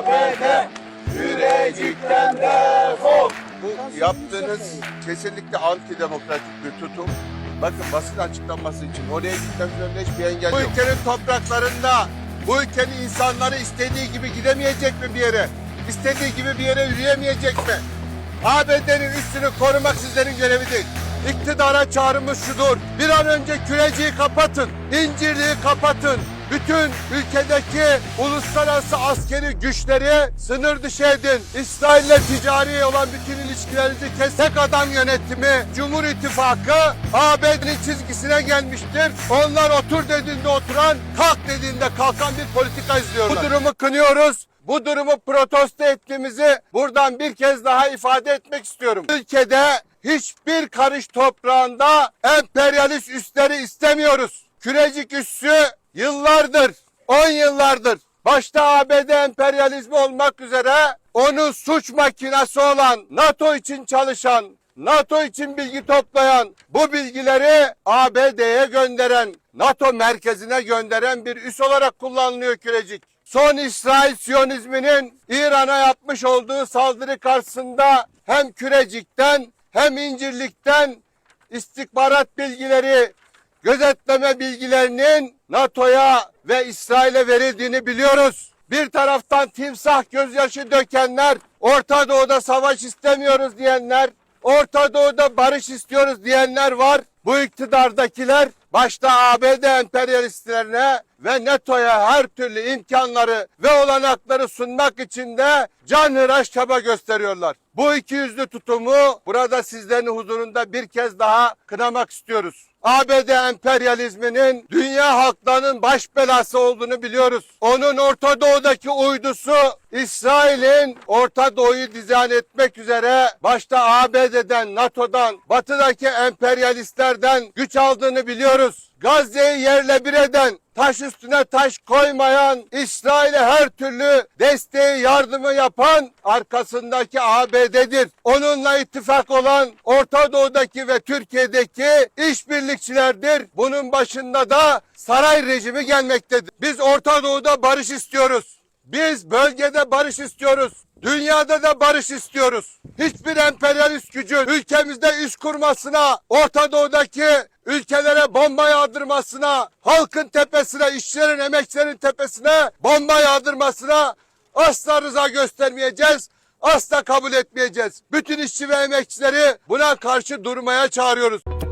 ABD Kürecik'ten defol. Bu yaptığınız kesinlikle antidemokratik bir tutum. Bakın basın açıklaması için oraya gitmemiz önünde hiçbir engel yok. Bu ülkenin topraklarında bu ülkenin insanları istediği gibi gidemeyecek mi bir yere? İstediği gibi bir yere yürüyemeyecek mi? ABD'nin üstünü korumak sizlerin görevi değil. İktidara çağrımız şudur. Bir an önce küreciyi kapatın. İncirliği kapatın. Bütün ülkedeki uluslararası askeri güçleri sınır dışı edin. İsrail'le ticari olan bütün ilişkilerinizi kes. Tek adam yönetimi, Cumhur İttifakı ABD'nin çizgisine gelmiştir. Onlar otur dediğinde oturan, kalk dediğinde kalkan bir politika izliyorlar. Bu durumu kınıyoruz. Bu durumu protesto ettiğimizi buradan bir kez daha ifade etmek istiyorum. Ülkede hiçbir karış toprağında emperyalist üsleri istemiyoruz. Kürecik üssü yıllardır, 10 yıllardır başta ABD emperyalizmi olmak üzere onun suç makinesi olan NATO için çalışan NATO için bilgi toplayan, bu bilgileri ABD'ye gönderen, NATO merkezine gönderen bir üs olarak kullanılıyor Kürecik. Son İsrail Siyonizminin İran'a yapmış olduğu saldırı karşısında hem Kürecik'ten hem İncirlik'ten istihbarat bilgileri, gözetleme bilgilerinin NATO'ya ve İsrail'e verildiğini biliyoruz. Bir taraftan timsah gözyaşı dökenler, Orta Doğu'da savaş istemiyoruz diyenler, Orta Doğu'da barış istiyoruz diyenler var. Bu iktidardakiler başta ABD emperyalistlerine ve NATO'ya her türlü imkanları ve olanakları sunmak için de canhıraş çaba gösteriyorlar. Bu iki yüzlü tutumu burada sizlerin huzurunda bir kez daha kınamak istiyoruz. ABD emperyalizminin dünya halklarının baş belası olduğunu biliyoruz. Onun Orta Doğu'daki uydusu İsrail'in Orta Doğu'yu dizayn etmek üzere başta ABD'den, NATO'dan, batıdaki emperyalistlerden güç aldığını biliyoruz. Gazze'yi yerle bir eden, taş üstüne taş koymayan, İsrail'e her türlü desteği, yardımı yapan arkasındaki ABD'dir. Onunla ittifak olan Orta Doğu'daki ve Türkiye'deki işbirlikçilerdir. Bunun başında da saray rejimi gelmektedir. Biz Orta Doğu'da barış istiyoruz. Biz bölgede barış istiyoruz. Dünyada da barış istiyoruz. Hiçbir emperyalist gücün ülkemizde üst kurmasına, Orta Doğu'daki ülkelere bomba yağdırmasına, halkın tepesine, işçilerin, emekçilerin tepesine bomba yağdırmasına asla rıza göstermeyeceğiz. Asla kabul etmeyeceğiz. Bütün işçi ve emekçileri buna karşı durmaya çağırıyoruz.